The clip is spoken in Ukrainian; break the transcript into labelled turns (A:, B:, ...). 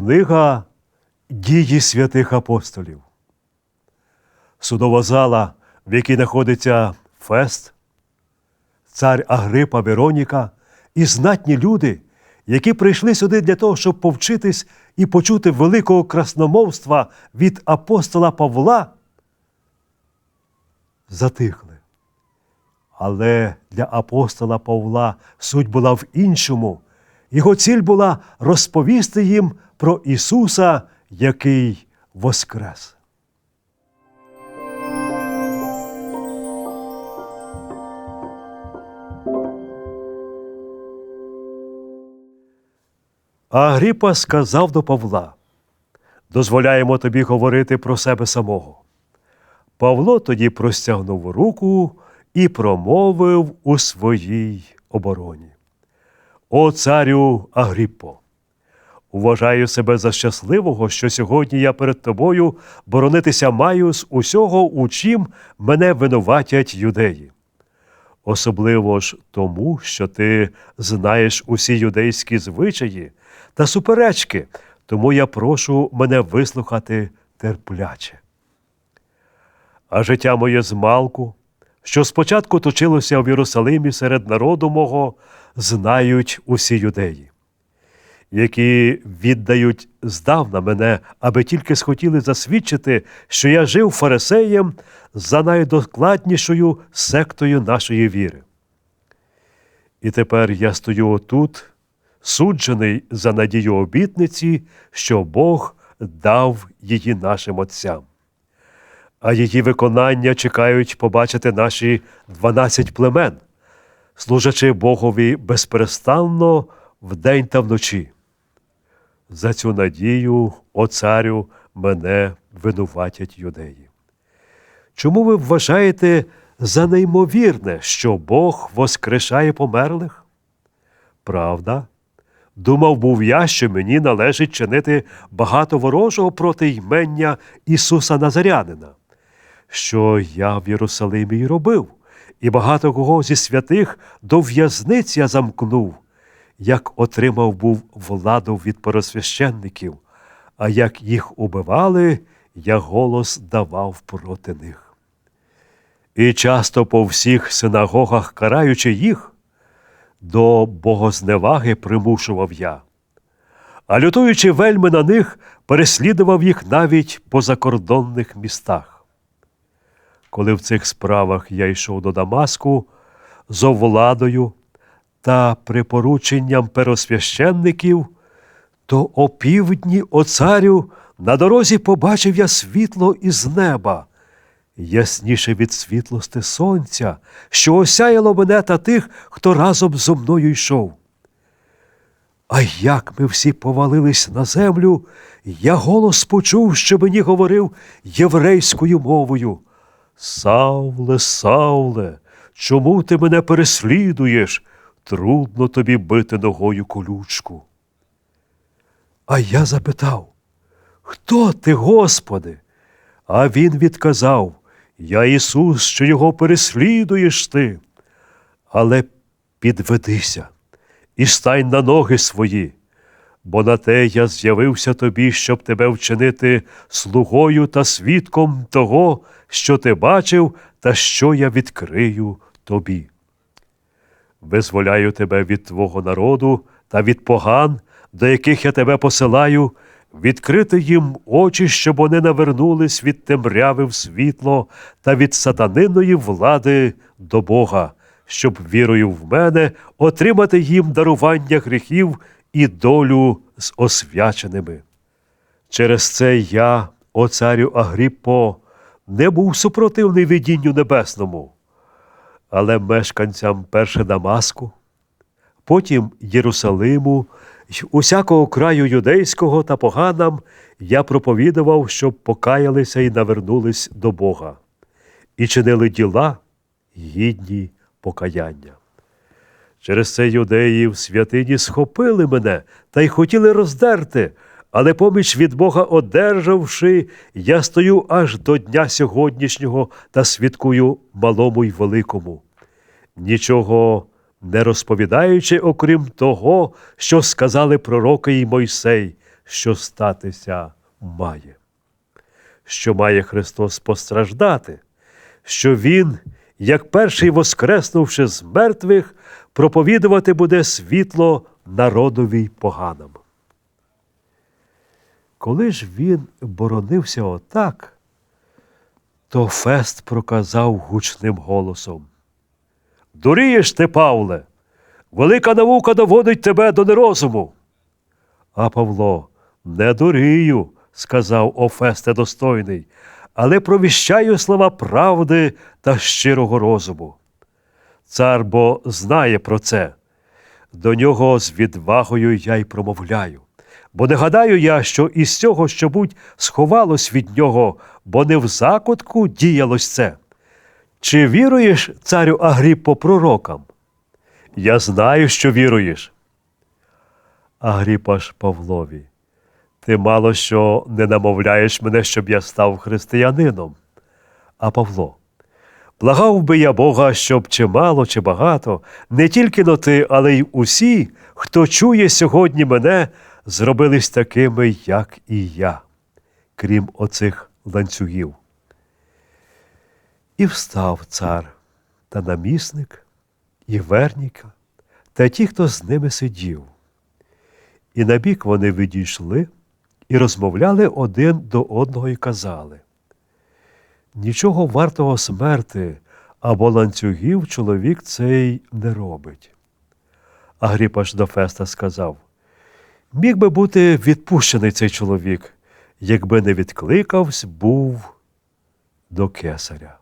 A: Книга Дії святих апостолів. Судова зала, в якій знаходиться Фест, цар Агрипа Вероніка і знатні люди, які прийшли сюди для того, щоб повчитись і почути великого красномовства від апостола Павла, затихли. Але для апостола Павла суть була в іншому. Його ціль була розповісти їм про Ісуса, який воскрес. Агріпа сказав до Павла: дозволяємо тобі говорити про себе самого. Павло тоді простягнув руку і промовив у своїй обороні. О царю Агріппо! Вважаю себе за щасливого, що сьогодні я перед тобою боронитися маю з усього, у чим мене винуватять юдеї. Особливо ж тому, що ти знаєш усі юдейські звичаї та суперечки, тому я прошу мене вислухати терпляче. А життя моє змалку, що спочатку точилося в Єрусалимі серед народу мого, знають усі юдеї, які віддають здавна мене, аби тільки схотіли засвідчити, що я жив фарисеєм за найдокладнішою сектою нашої віри. І тепер я стою отут, суджений за надію обітниці, що Бог дав її нашим отцям. А її виконання чекають побачити наші дванадцять племен, служачи Богові безперестанно вдень та вночі. За цю надію, о царю, мене винуватять юдеї. Чому ви вважаєте за неймовірне, що Бог воскрешає померлих? Правда? Думав був я, що мені належить чинити багато ворожого проти ймення Ісуса Назарянина, що я в Єрусалимі й робив, і багато кого зі святих до в'язниць я замкнув, як отримав був владу від поросвященників, а як їх убивали, я голос давав проти них. І часто по всіх синагогах, караючи їх, до богозневаги примушував я. А лютуючи вельми на них, переслідував їх навіть по закордонних містах. Коли в цих справах я йшов до Дамаску з овладою та припорученням перосвященників, то опівдні, о царю, на дорозі побачив я світло із неба, ясніше від світлости сонця, що осяяло мене та тих, хто разом зо мною йшов. А як ми всі повалились на землю, я голос почув, що мені говорив єврейською мовою. Савле, Савле, чому ти мене переслідуєш? Трудно тобі бити ногою колючку. А я запитав, хто ти, Господи? А він відказав Я Ісус, що його переслідуєш ти. Але підведися і стань на ноги свої, бо на те я з'явився тобі, щоб тебе вчинити слугою та свідком того, що ти бачив, та що я відкрию тобі. Визволяю тебе від твого народу та від поган, до яких я тебе посилаю, відкрити їм очі, щоб вони навернулись від темряви в світло та від сатаниної влади до Бога, щоб вірою в мене отримати їм дарування гріхів і долю з освяченими. Через це я, о царю Агріппо, не був супротивний видінню небесному, але мешканцям перше Дамаску, потім Єрусалиму й усякого краю юдейського та поганам я проповідував, щоб покаялися і навернулись до Бога, і чинили діла гідні покаяння. Через це юдеї в святині схопили мене та й хотіли роздерти, але поміч від Бога одержавши, я стою аж до дня сьогоднішнього та свідкую малому й великому. Нічого не розповідаючи, окрім того, що сказали пророки й Мойсей, що статися має. Що має Христос постраждати, що Він, як перший воскреснувши з мертвих, проповідувати буде світло народові поганам. Коли ж він боронився отак, то Фест проказав гучним голосом. Дурієш ти, Павле, велика наука доводить тебе до нерозуму. А Павло, не дурію, сказав Офесте достойний, але провіщаю слова правди та щирого розуму. Цар бо знає про це. До нього з відвагою я й промовляю. Бо не гадаю я, що із цього, що будь сховалось від нього, бо не в закутку діялось це. Чи віруєш, царю Агріппо, пророкам? Я знаю, що віруєш. Агріпа ж Павлові, ти мало що не намовляєш мене, щоб я став християнином. А Павло, благав би я Бога, щоб чи мало, чи багато, не тільки но ти, але й усі, хто чує сьогодні мене, зробились такими, як і я, крім оцих ланцюгів. І встав цар та намісник, і верніка, та ті, хто з ними сидів. І набік вони відійшли і розмовляли один до одного і казали. Нічого вартого смерти або ланцюгів чоловік цей не робить. Агріпа ж до Феста сказав Міг би бути відпущений цей чоловік, якби не відкликавсь був до кесаря.